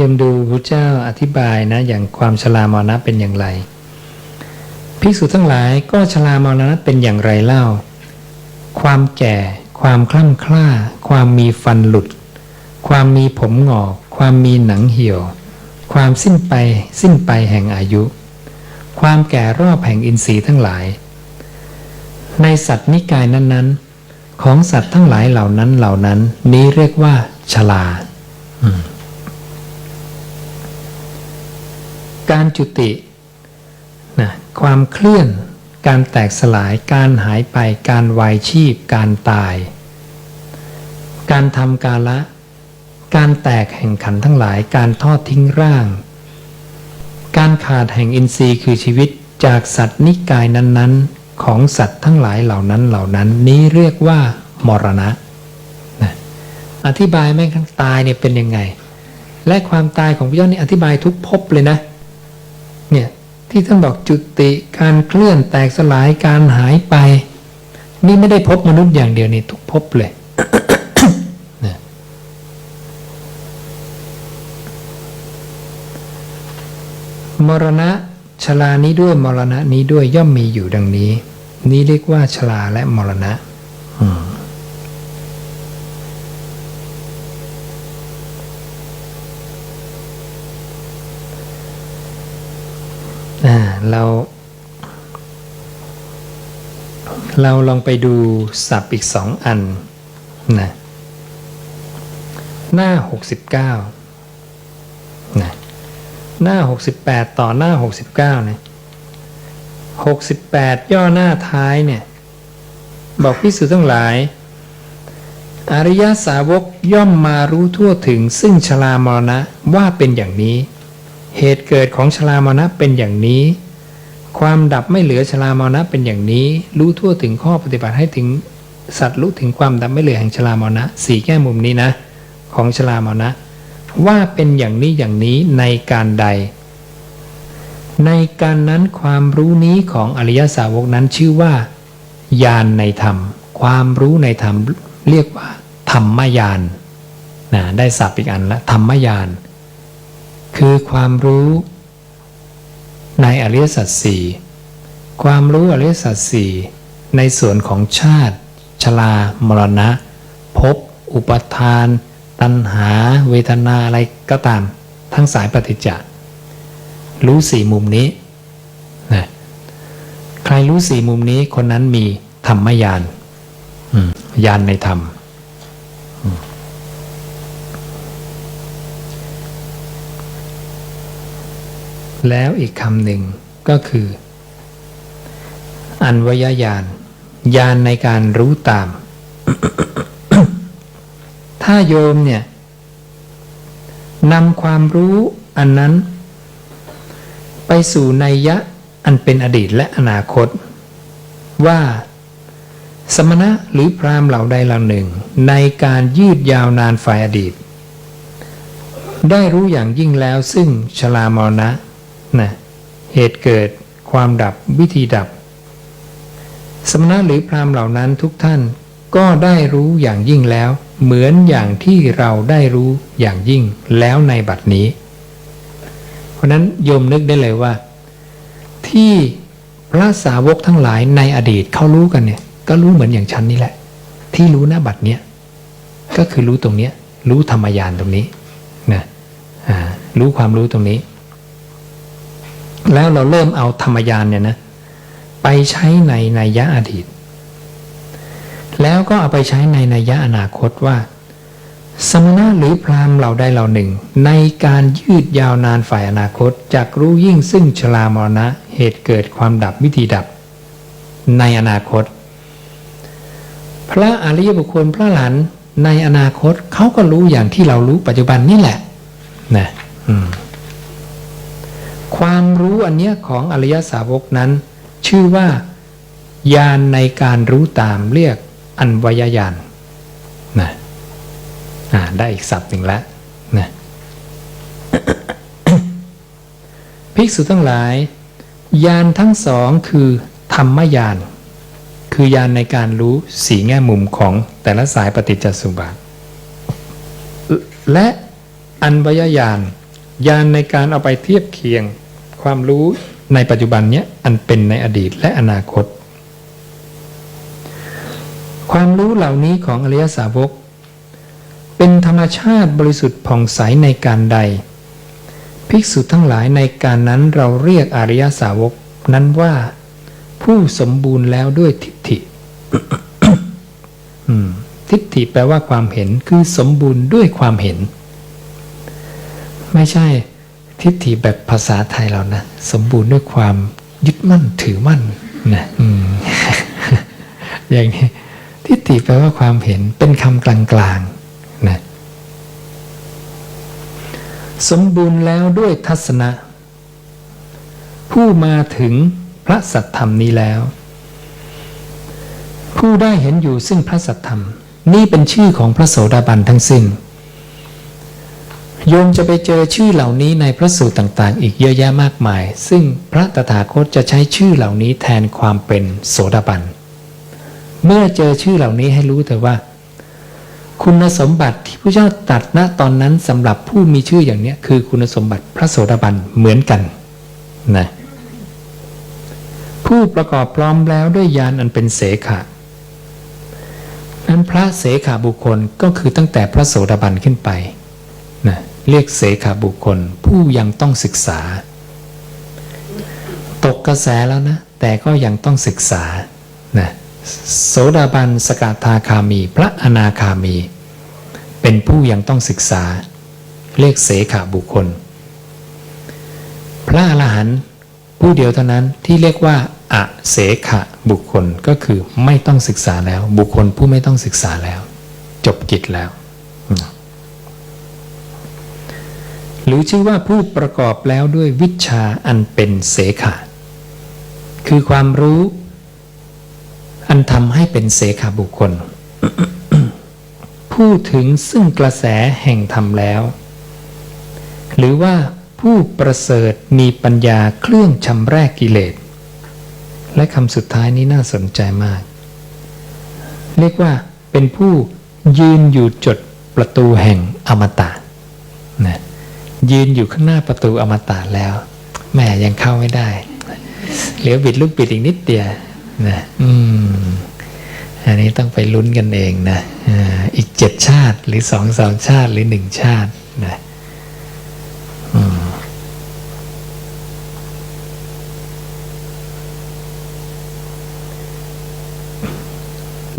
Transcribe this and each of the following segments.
ยมดูพระเจ้าอธิบายนะอย่างความชรามรณะเป็นอย่างไรภิกษุทั้งหลายก็ชรามรณะเป็นอย่างไรเล่า ความแก่ ความคล่ำคล้า ความมีฟันหลุด ความมีผมหงอก ความมีหนังเหี่ยว ความสิ้นไปสิ้นไปแห่งอายุ ความแก่รอบแห่งอินทรีย์ทั้งหลาย ในสัตว์นิกายนั้น ๆ ของสัตว์ทั้งหลายเหล่านั้นเหล่านั้น นี้เรียกว่าชลา การจุตินะความเคลื่อน การแตกสลาย การหายไป การวายชีพ การตาย การทำกาละ การแตกแห่งขันทั้งหลาย การทอดทิ้งร่าง การขาดแห่งอินทรีย์คือชีวิตจากสัตว์นิกายนั้นๆ ของสัตว์ทั้งหลายเหล่านั้นเหล่านั้น นี้เรียกว่ามรณะนะอธิบายแม่งตายเนี่ยเป็นยังไง และความตายของพระเจ้านี่อธิบายทุกภพเลยนะ เนี่ยที่ท่านบอกจุติการเคลื่อนแตกสลายการหายไป นี่ไม่ได้พบมนุษย์อย่างเดียวนี่ทุกภพเลยนะมรณะชลานี้ด้วยมรณะนี้ด้วยย่อมมีอยู่ดังนี้ นี้เรียกว่าชลาและมรณะ อืม เราเราลองไปดูศัพท์อีกสองอันนะหน้า 69นะหน้า 68 ต่อหน้า 69เนี่ย68 ย่อหน้าท้ายเนี่ย บอกพิสุทั้งหลาย อริยสาวกย่อมมารู้ทั่วถึงซึ่งชรามรณะว่าเป็นอย่างนี้ เหตุเกิดของชรามรณะเป็นอย่างนี้ ความดับไม่เหลือชรามรณะเป็นอย่างนี้ รู้ทั่วถึงข้อปฏิบัติให้ถึงสัตว์รู้ถึงความดับไม่เหลือแห่งชรามรณะสี่แง่มุมนี้นะ ของชรามรณะ ว่าเป็นอย่างนี้อย่างนี้ในการใด ในการนั้นความรู้นี้ของอริยสาวกนั้นชื่อว่าญาณในธรรม ความรู้ในธรรมเรียกว่า ธรรมญาณนะได้ศัพท์อีกอันละธรรมญาณคือความรู้ ในอริยสัจสี่ความรู้อริยสัจสี่ในส่วนของชาติ ชรามรณะภพอุปทาน ตัณหา เวทนาอะไรก็ตาม ทั้งสายปฏิจจ์รู้สี่มุมนี้นะใครรู้สี่มุมนี้คนนั้นมีธรรมญาณอืมญาณในธรรม แล้วอีกคำหนึ่งก็คือ อันวยญาณญาณในการรู้ตาม ถ้าโยมเนี่ยนำความรู้อันนั้น ไปสู่นัยยะอันเป็นอดีตและอนาคต ว่า สมณะหรือพราหมณ์เหล่าใดเหล่าหนึ่ง ในการยืดยาวนานฝ่ายอดีต ได้รู้อย่างยิ่งแล้วซึ่งชลามรณะ นะเหตุเกิดความดับวิธีดับ สมณะหรือพราหมณ์เหล่านั้นทุกท่านก็ได้รู้อย่างยิ่งแล้ว เหมือนอย่างที่เราได้รู้อย่างยิ่งแล้วในบัดนี้ เพราะนั้นโยมนึกได้เลยว่า ที่พระสาวกทั้งหลายในอดีตเขารู้กันเนี่ยก็รู้เหมือนอย่างฉันนี่แหละ ที่รู้หน้าบัดเนี้ยก็คือรู้ตรงเนี้ยรู้ธรรมยานตรงนี้นะรู้ความรู้ตรงนี้ แล้วเราเริ่มเอาธรรมยานเนี่ยนะไปใช้ในนัยยะอดีต แล้วก็เอาไปใช้ในนัยยะอนาคตว่า สมณะหรือพราหมณ์เหล่าใดเหล่าหนึ่ง ในการยืดยาวนานฝ่ายอนาคตจากรู้ยิ่งซึ่งชรามรณะเหตุเกิดความดับวิธีดับ ในอนาคต พระอริยบุคคลพระหลานในอนาคตเขาก็รู้อย่างที่เรารู้ปัจจุบันนี่แหละนะอืม ความรู้อันเนี้ยของอริยสาวกนั้น ชื่อว่าญาณในการรู้ตามเรียกอันวยญาณนะอ่าได้อีกศัพท์หนึ่งล้วนะภิกษุทั้งหลายญาณทั้งสองคือธรรมญาณคือญาณในการรู้สีแง่มุมของแต่ละสายปฏิจจสุบาทและอันวยญาณญาณในการเอาไปเทียบเคียง ความรู้ในปัจจุบันเนี้ยอันเป็นในอดีตและอนาคต ความรู้เหล่านี้ของอริยสาวก เป็นธรรมชาติบริสุทธิ์ผ่องใสในการใด ภิกษุทั้งหลายในการนั้นเราเรียกอริยสาวกนั้นว่าผู้สมบูรณ์แล้วด้วยทิฏฐิทิฏฐิแปลว่าความเห็นคือสมบูรณ์ด้วยความเห็น ไม่ใช่ ทิฏฐิแบบภาษาไทยเรานะ สมบูรณ์ด้วยความยึดมั่นถือมั่นนะอย่างนี้ทิฏฐิแปลว่าความเห็นเป็นคำกลางๆนะสมบูรณ์แล้วด้วยทัศนะ ผู้มาถึงพระสัทธรรมนี้แล้ว ผู้ได้เห็นอยู่ซึ่งพระสัทธรรม นี่เป็นชื่อของพระโสดาบันทั้งสิ้น โยมจะไปเจอชื่อเหล่านี้ในพระสูตรต่างๆ อีกเยอะแยะมากมาย ซึ่งพระตถาคตจะใช้ชื่อเหล่านี้แทนความเป็นโสดาบัน เมื่อเจอชื่อเหล่านี้ให้รู้เถอะว่า คุณสมบัติที่พระเจ้าตัดณตอนนั้นสำหรับผู้มีชื่ออย่างนี้คือคุณสมบัติพระโสดาบันเหมือนกันนะผู้ประกอบพร้อมแล้วด้วยยานอันเป็นเสขะนั้นพระเสขาบุคคลก็คือตั้งแต่พระโสดาบันขึ้นไปนะ เรียกเสขาบุคคล ผู้ยังต้องศึกษา ตกกระแสแล้วนะ แต่ก็ยังต้องศึกษานะโสดาบันสกทาคามี พระอนาคามี เป็นผู้ยังต้องศึกษา เรียกเสขาบุคคล พระอรหันต์ผู้เดียวเท่านั้นที่เรียกว่าอะเสขะบุคคลก็คือไม่ต้องศึกษาแล้ว บุคคลผู้ไม่ต้องศึกษาแล้ว จบกิจแล้ว หรือชื่อว่าผู้ประกอบแล้วด้วยวิชาอันเป็นเสขะ คือความรู้อันทำให้เป็นเสขาบุคคล ผู้ถึงซึ่งกระแสแห่งธรรมแล้ว หรือว่าผู้ประเสริฐมีปัญญาเครื่องชำแรกกิเลส และคำสุดท้ายนี้น่าสนใจมาก เรียกว่าเป็นผู้ยืนอยู่จดประตูแห่งอมตะนะ ยืนอยู่ข้างหน้าประตูอมตะแล้วแม่ยังเข้าไม่ได้ เหลือบิดลูกบิดอีกนิดเดียวนะอืมอันนี้ต้องไปลุ้นกันเองนะอีกเจ็ดชาติหรือสองสองชาติหรือหนึ่งชาตินะ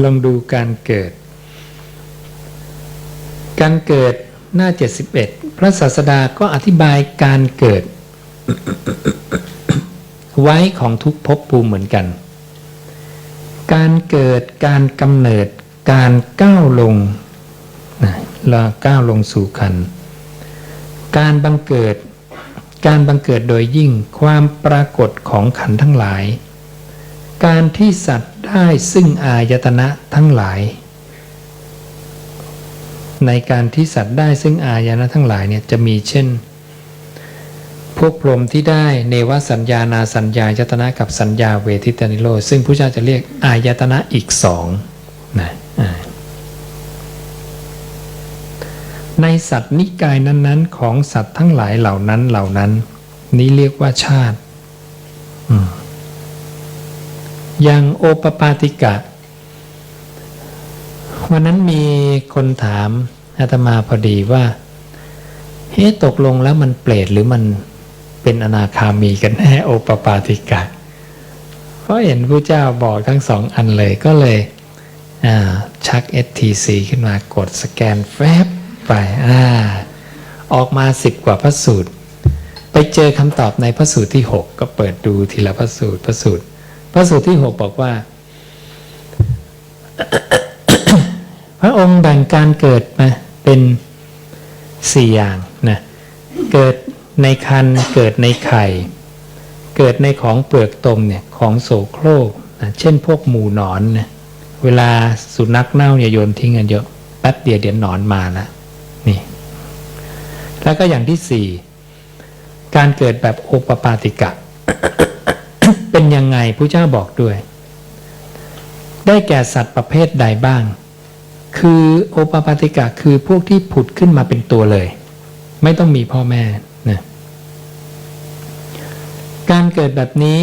ลองดูการเกิด การเกิดหน้า71พ ระศาสดาก็อธิบายการเกิด ไว้ของทุกภพภูมิเหมือนกัน การเกิดการกำเนิดการก้าวลงนะล้วก้าวลงสู่คัน การบังเกิด การบังเกิดโดยยิ่งความปรากฏของขันทั้งหลาย การที่สัตว์ได้ซึ่งอายตนะทั้งหลาย ในการที่สัตว์ได้ซึ่งอายตนะทั้งหลายเนี่ยจะมีเช่น พวกพรหมที่ได้เนวสัญญานาสัญญายตนะกับสัญญาเวทิตานิโรซึ่งพระเจ้าจะเรียกอายตนะอีกสองนะในสัตว์นิกายนั้นๆ ของสัตว์ทั้งหลายเหล่านั้นเหล่านั้น นี้เรียกว่าชาติอืมอย่างโอปปาติกะ วันนั้นมีคนถามอาตมาพอดีว่า เฮ้ตกลงแล้วมันเปรตหรือมันเป็นอนาคามีกันแน่โอปปาติกะเพราะเห็นพระเจ้าบอกทั้งสองอันเลยก็เลยชัก STC ขึ้นมากดสแกนแฟบไปอออกมาสิบกว่าพระสูตร ไปเจอคำตอบในพระสูตรที่ 6 ก็เปิดดูทีละพระสูตรพระสูตร พระสูตรที่หกบอกว่า พระองค์แบ่งการเกิดมาเป็นสี่อย่างนะเกิดในคันเกิดในไข่ เกิดในของเปลือกตมเนี่ยของโสโครกนะเช่นพวกหมูหนอนนะเวลาสุนัขเน่าเนี่ยโยนทิ้งกันเยอะแป๊บเดียวเดี๋ยวหนอนมาแล้วนี่ แล้วก็อย่างที่สี่การเกิดแบบโอปปาติกะ เป็นยังไงพระเจ้าบอกด้วย ได้แก่สัตว์ประเภทใดบ้าง คือโอปปาติกะคือพวกที่ผุดขึ้นมาเป็นตัวเลย ไม่ต้องมีพ่อแม่นะการเกิดแบบนี้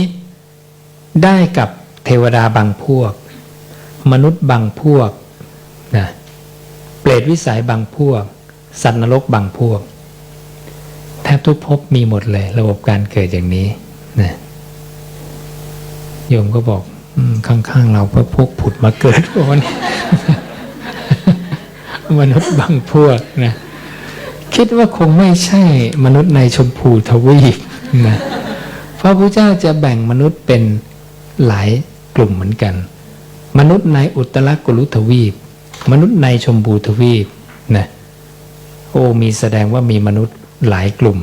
ได้กับเทวดาบางพวก มนุษย์บางพวกนะเปรตวิสัยบางพวก สัตว์นรกบางพวก แทบทุกภพมีหมดเลย ระบบการเกิดอย่างนี้นะโยมก็บอกข้างๆเราพวกพวกผุดมาเกิดพวกนี้ มนุษย์บางพวกนะคิดว่าคงไม่ใช่มนุษย์ในชมพูทวีปนะพระพุทธเจ้าจะแบ่งมนุษย์เป็นหลายกลุ่มเหมือนกัน มนุษย์ในอุตรกุลุทวีป มนุษย์ในชมพูทวีปนะโอ้มีแสดงว่ามีมนุษย์หลายกลุ่ม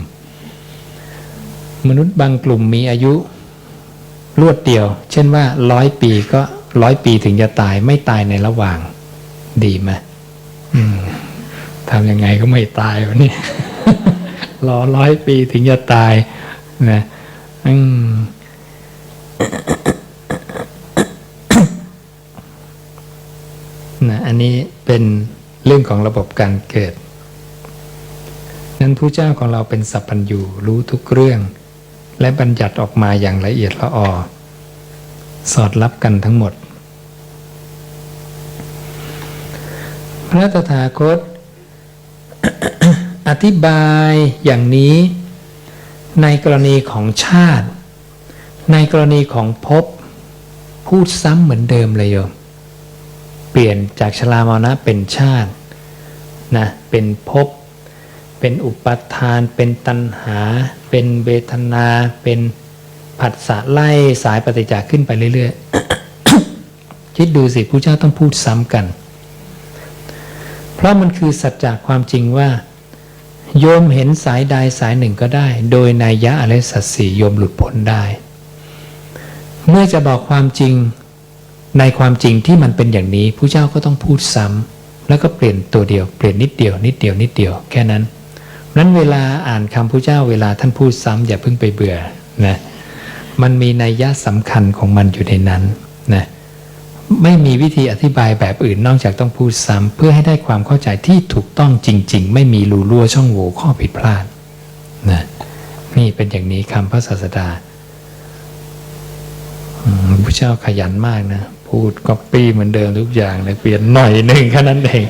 มนุษย์บางกลุ่มมีอายุรวดเดียว เช่นว่าร้อยปีก็ร้อยปีถึงจะตายไม่ตายในระหว่างดีไหมอืม ทำยังไงก็ไม่ตายวะนี่รอร้อยปีถึงจะตายนะอืมนะอันนี้เป็นเรื่องของระบบการเกิด นั้นผู้เจ้าของเราเป็นสัพพัญญูรู้ทุกเรื่อง และบัญญัติออกมาอย่างละเอียดละออ สอดรับกันทั้งหมด ระตถาคต อธิบายอย่างนี้ ในกรณีของชาติ ในกรณีของภพพูดซ้ำเหมือนเดิมเลยโยมเปลี่ยนจากชรามรณะเป็นชาตินะเป็นภพเป็นอุปทาน เป็นตัณหา เป็นเวทนา เป็นผัสสะไล่สายปฏิจจาขึ้นไปเรื่อยๆ คิดดูสิผู้เจ้าต้องพูดซ้ำกัน เพราะมันคือสัจจะความจริงว่า โยมเห็นสายใดสายหนึ่งก็ได้ โดยนัยยะอะไรสัตสีโยมหลุดพ้นได้ เมื่อจะบอกความจริงในความจริงที่มันเป็นอย่างนี้ผู้เจ้าก็ต้องพูดซ้ำแล้วก็เปลี่ยนตัวเดียวเปลี่ยนนิดเดียว นิดเดียวนิดเดียวแค่นั้นนั้นเวลาอ่านคำผู้เจ้าเวลาท่านพูดซ้ำอย่าเพิ่งไปเบื่อนะมันมีนัยยะสำคัญของมันอยู่ในนั้นนะ ไม่มีวิธีอธิบายแบบอื่นนอกจากต้องพูดซ้ำเพื่อให้ได้ความเข้าใจที่ถูกต้องจริง ๆ ไม่มีรูรั่วช่องโหว่ข้อผิดพลาดนะนี่เป็นอย่างนี้คำพระศาสดาอืมพระเจ้าขยันมากนะ พูดก๊อปปี้เหมือนเดิมทุกอย่างเลยเปลี่ยนหน่อยหนึ่งแค่นั้นเอง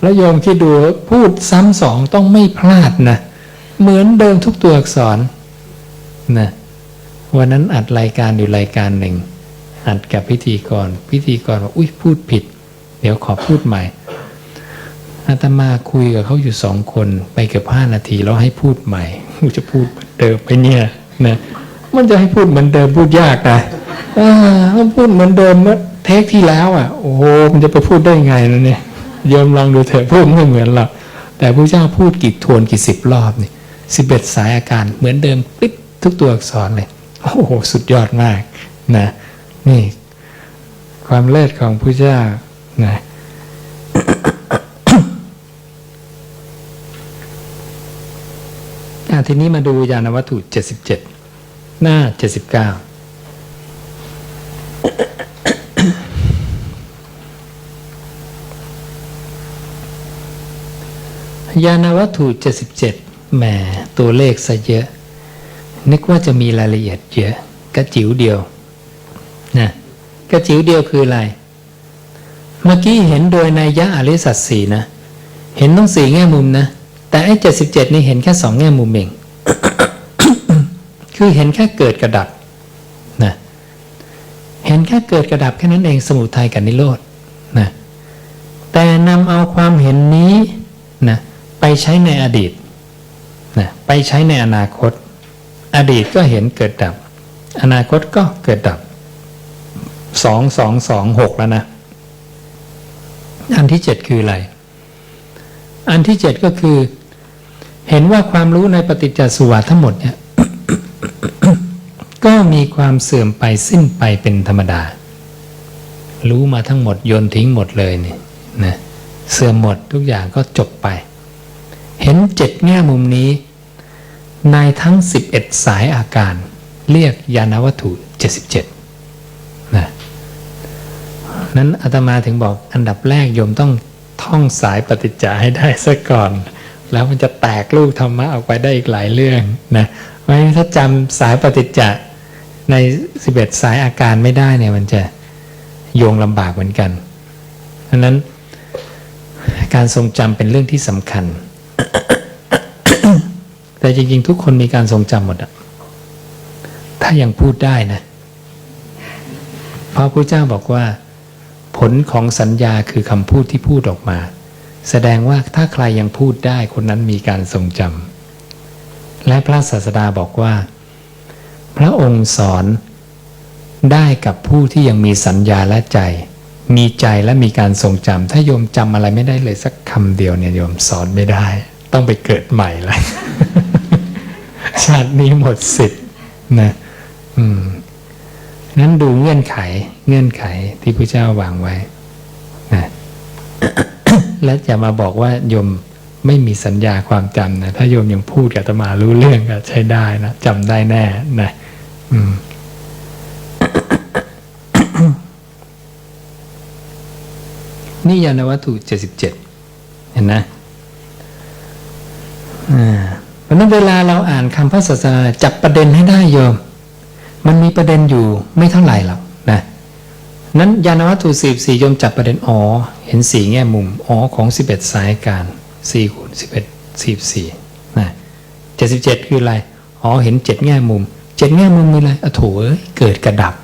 แล้วโยมคิดดูพูดซ้ำสองต้องไม่พลาดนะเหมือนเดิมทุกตัวอักษรนะวันนั้นอัดรายการอยู่รายการหนึ่ง อัดกับพิธีกร พิธีกรบอกอุ้ยพูดผิด เดี๋ยวขอพูดใหม่อาตมาคุยกับเขาอยู่สองคนไปเกือบห้านาทีแล้วให้พูดใหม่กูจะพูดเดิมไปเนี่ยนะมันจะให้พูดเหมือนเดิมพูดยากนะอ่าต้องพูดเหมือนเดิมเมื่อเทคที่แล้วอะ โอ้โหมันจะไปพูดได้ไงนะเนี่ยโยมลองดูเถอะพูดไม่เหมือนหรอกแต่พระเจ้าพูดกี่ทวนกี่สิบรอบนี่สิบเอ็ดสายอาการเหมือนเดิมปิ๊บทุกตัวอักษรเลย โอ้โห สุดยอดมากนะ นี่ ความเลิศของพระเจ้านะทีนี้มาดูยานวัตถุ77หน้า79ยานวัตถุ 77แหมตัวเลขซะเยอะ นึกว่าจะมีรายละเอียดเยอะกระจิ๋วเดียว นะกระจิ๋วเดียวคืออะไร เมื่อกี้เห็นโดยนัยยะอริสัตสีนะ เห็นต้องสี่แง่มุมนะ แต่ไอ้เจ็ดสิบเจ็ดนี่เห็นแค่สองแง่มุมเองคือเห็นแค่เกิดกระดับนะเห็นแค่เกิดกระดับแค่นั้นเองสมุทัยกับนิโรธนะแต่นำเอาความเห็นนี้นะไปใช้ในอดีตนะไปใช้ในอนาคต อดีตก็เห็นเกิดดับ อนาคตก็เกิดดับ สองสองสองหกแล้วนะ อันที่เจ็ดคืออะไร อันที่เจ็ดก็คือ เห็นว่าความรู้ในปฏิจจสุวาทั้งหมดเนี่ย ก็มีความเสื่อมไปสิ้นไปเป็นธรรมดา รู้มาทั้งหมดโยนทิ้งหมดเลยนี่นะเสื่อมหมดทุกอย่างก็จบไป เห็นเจ็ดแง่มุมนี้ ในทั้ง 11 สายอาการ เรียกยานวัตถุ 77 นั้นอาตมาถึงบอกอันดับแรกโยมต้องท่องสายปฏิจจาให้ได้ซะก่อน แล้วมันจะแตกลูกธรรมะออกไปได้อีกหลายเรื่องนะเพราะฉะนั้นถ้าจำสายปฏิจจะในสิบเอ็ดสายอาการไม่ได้เนี่ยมันจะโยงลำบากเหมือนกันดังนั้นการทรงจำเป็นเรื่องที่สำคัญ แต่จริงๆ ทุกคนมีการทรงจำหมดอะถ้ายังพูดได้นะ เพราะพระเจ้าบอกว่า ผลของสัญญาคือคำพูดที่พูดออกมา แสดงว่าถ้าใครยังพูดได้คนนั้นมีการทรงจำและพระศาสดาบอกว่า พระองค์สอนได้กับผู้ที่ยังมีสัญญาและใจ มีใจและมีการทรงจำถ้าโยมจำอะไรไม่ได้เลยสักคำเดียวเนี่ยโยมสอนไม่ได้ ต้องไปเกิดใหม่เลยชาตินี้หมดสิทธิ์นะ อืม นั้นดูเงื่อนไขเงื่อนไขที่พระเจ้าวางไว้นะและจะมาบอกว่าโยมไม่มีสัญญาความจำนะถ้าโยมยังพูดกับตมารู้เรื่องก็ใช้ได้นะจำได้แน่นะอืมนี่ยานวัตถุเจ็ดสิบเจ็ดเห็นนะอ่าเพราะนั้นเวลาเราอ่านคำพระศาสนาจับประเด็นให้ได้โยม มันมีประเด็นอยู่ไม่เท่าไหร่หรอกนะนั้นยานวัตถุสิบสี่โยมจับประเด็นอ๋อเห็นสี่แง่มุมอ๋อของสิบเอ็ดสายการสี่คูณสิบเอ็ดสิบสี่นะเจ็ดสิบเจ็ดคืออะไรอ๋อเห็นเจ็ดแง่มุมเจ็ดแง่มุมมีอะไรอะโถเอ้ยเกิดกระดับ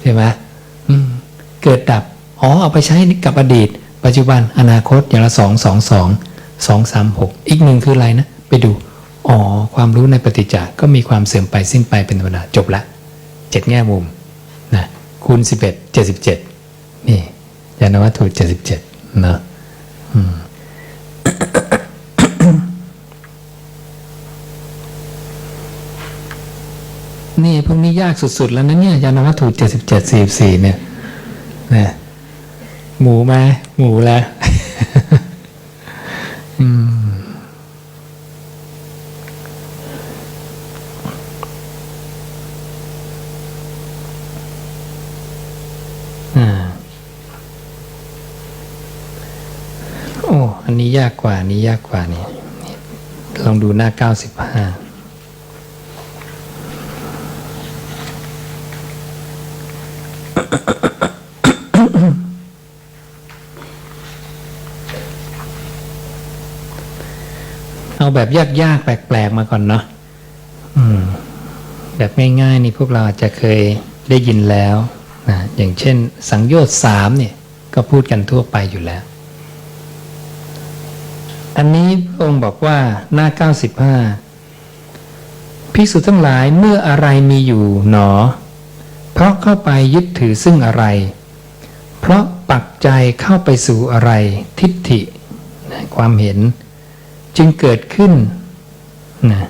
ใช่ไหมอืมเกิดดับอ๋อเอาไปใช้กับอดีต ปัจจุบันอนาคตอย่างละสองสองสองสองสามหกอีกหนึ่งคืออะไรนะ ไปดูอ๋อความรู้ในปฏิจจาก็มีความเสื่อมไปสิ้นไปเป็นธรรมดาจบละ เจ็ดแง่มุมนะคูณสิบเอ็ดเจ็ดสิบเจ็ดนี่ยานวัตถุเจ็ดสิบเจ็ดนะนี่พวกนี้ยากสุด ๆ แล้วนะเนี่ยยานวัตถุเจ็ดสิบเจ็ดสี่สี่เนี่ยนะหมูไหมหมูแล้ว อืม อันนี้ยากกว่านี้ยากกว่านี่นี่ลองดูหน้าเก้าสิบห้าเอาแบบยากๆแปลกๆมาก่อนเนาะแบบง่ายๆนี่พวกเราอาจจะเคยได้ยินแล้วนะอย่างเช่น สังโยชน์สามเนี่ย ก็พูดกันทั่วไปอยู่แล้ว อันนี้พระองค์บอกว่าหน้า 95ภิกษุทั้งหลายเมื่ออะไรมีอยู่หนอ เพราะเข้าไปยึดถือซึ่งอะไร เพราะปักใจเข้าไปสู่อะไรทิฏฐิความเห็น จึงเกิดขึ้นนะ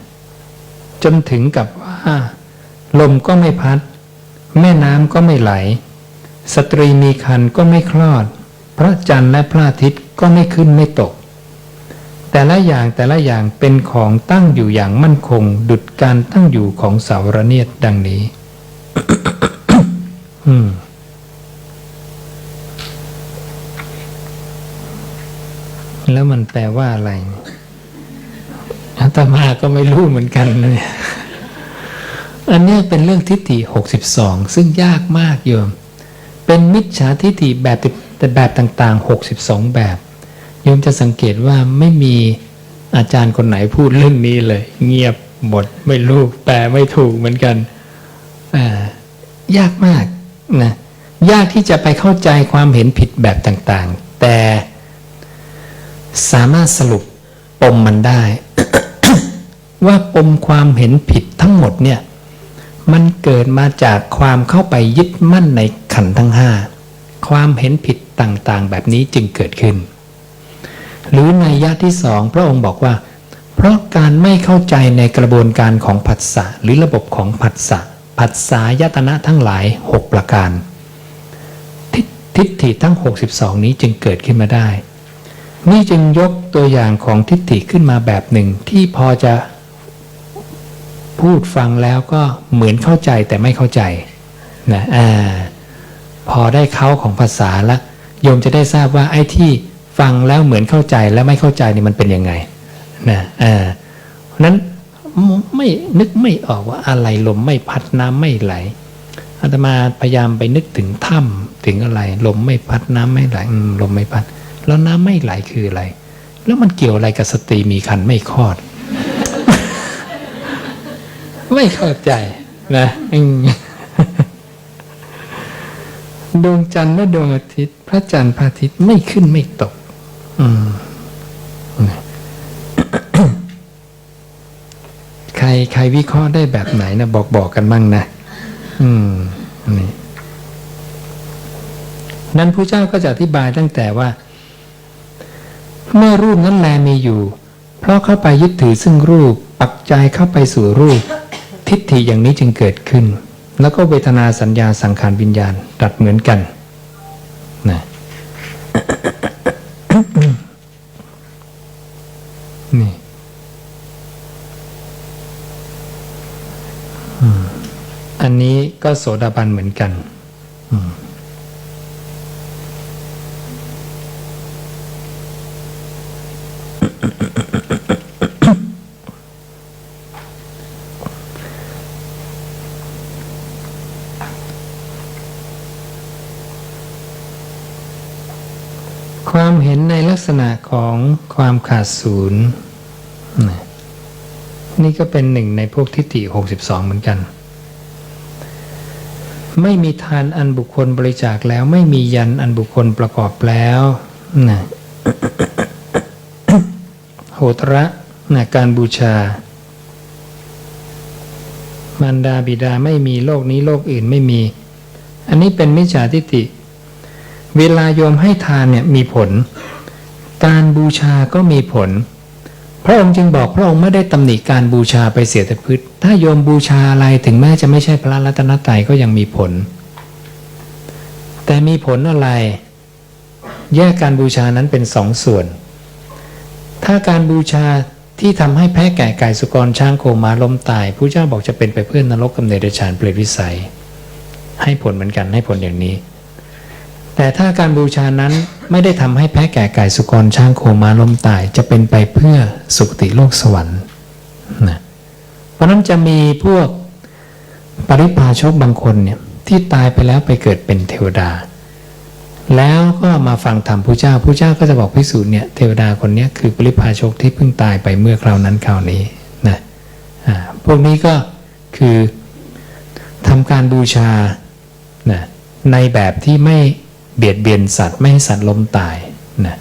จนถึงกับว่าลมก็ไม่พัด แม่น้ำก็ไม่ไหล สตรีมีคันก็ไม่คลอด พระจันทร์และพระอาทิตย์ก็ไม่ขึ้นไม่ตก แต่ละอย่างแต่ละอย่างเป็นของตั้งอยู่อย่างมั่นคง ดุดการตั้งอยู่ของเสาวระเนียดดังนี้อืมแล้วมันแปลว่าอะไรอาตมาก็ไม่รู้เหมือนกันเนี่ยอันนี้เป็นเรื่องทิฏฐิ62 ซึ่งยากมากโยม เป็นมิจฉาทิฏฐิแบบแต่แบบต่าง ๆ 62 แบบ โยมจะสังเกตว่าไม่มีอาจารย์คนไหนพูดเรื่องนี้เลย เงียบหมดไม่รู้แปลไม่ถูกเหมือนกันยากมากนะยากที่จะไปเข้าใจความเห็นผิดแบบต่างๆ แต่สามารถสรุปปมมันได้ ว่าปมความเห็นผิดทั้งหมดเนี่ยมันเกิดมาจากความเข้าไปยึดมั่นในขันทั้งห้าความเห็นผิดต่างๆ แบบนี้จึงเกิดขึ้น หรือในยะที่สองพระองค์บอกว่า เพราะการไม่เข้าใจในกระบวนการของผัสสะหรือระบบของผัสสะผัสสายตนะทั้งหลาย 6 ประการทิฏทิฏฐิทั้ง 62 นี้จึงเกิดขึ้นมาได้ นี่จึงยกตัวอย่างของทิฏฐิขึ้นมาแบบหนึ่งที่พอจะพูดฟังแล้วก็เหมือนเข้าใจแต่ไม่เข้าใจนะอ่าพอได้เข้าของภาษาแล้วโยมจะได้ทราบว่าไอ้ที่ ฟังแล้วเหมือนเข้าใจและไม่เข้าใจนี่มันเป็นยังไงนะอ่าเพราะนั้นไม่นึกไม่ออกว่าอะไรลมไม่พัดน้ำไม่ไหลอาตมาพยายามไปนึกถึงถ้ำถึงอะไร ลมไม่พัดน้ำไม่ไหลลมไม่พัด แล้วน้ำไม่ไหลคืออะไร แล้วมันเกี่ยวอะไรกับสตรีมีคันไม่คลอด ไม่เข้าใจนะอืดวงจันทร์และดวงอาทิตย์ พระจันทร์พระอาทิตย์ไม่ขึ้นไม่ตก ใครใครวิเคราะห์ได้แบบไหนนะบอกบอกกันบ้างนะ อืมนี่นั้นพระเจ้าก็จะอธิบายตั้งแต่ว่า เมื่อรูปนั้นแลมีอยู่ เพราะเข้าไปยึดถือซึ่งรูป ปักใจเข้าไปสู่รูป ทิฏฐิอย่างนี้จึงเกิดขึ้น แล้วก็เวทนาสัญญาสังขารวิญญาณตัดเหมือนกัน นนี้ก็โสดาบันเหมือนกันความเห็นในลักษณะของความขาดศูนย์นะนี่ก็เป็นหนึ่งในพวกทิฏฐิ62เหมือนกัน ไม่มีทานอันบุคคลบริจาคแล้วไม่มียันอันบุคคลประกอบแล้วนะโหตระนะการบูชามารดาบิดาไม่มีโลกนี้โลกอื่นไม่มี อันนี้เป็นมิจฉาทิฏฐิเวลาโยมให้ทานเนี่ยมีผล การบูชาก็มีผล พระองค์จึงบอกพระองค์ไม่ได้ตำหนิการบูชาไปเสียแต่พืชถ้าโยมบูชาอะไรถึงแม้จะไม่ใช่พระรัตนตรัยก็ยังมีผล แต่มีผลอะไร แยกการบูชานั้นเป็นสองส่วน ถ้าการบูชาที่ทำให้แพะแก่ไก่สุกรช้างโคมาล้มตายผู้เจ้าบอกจะเป็นไปเพื่อนนรกกำเนิดเดรัจฉานเปรตวิสัย ให้ผลเหมือนกันให้ผลอย่างนี้ แต่ถ้าการบูชานั้น ไม่ได้ทำให้แพะแก่ไก่สุกรช้างโคม้าล้มตายจะเป็นไปเพื่อสุคติโลกสวรรค์นะเพราะนั้นจะมีพวกปริพาชกบางคนเนี่ยที่ตายไปแล้วไปเกิดเป็นเทวดา แล้วก็มาฟังธรรมพระเจ้าพระเจ้าก็จะบอกพิสูจน์เนี่ยเทวดาคนนี้คือปริพาชกที่เพิ่งตายไปเมื่อคราวนั้นคราวนี้นะพวกนี้ก็คือทำการบูชานะในแบบที่ไม่ เบียดเบียนสัตว์ไม่ให้สัตว์ล้มตายนะ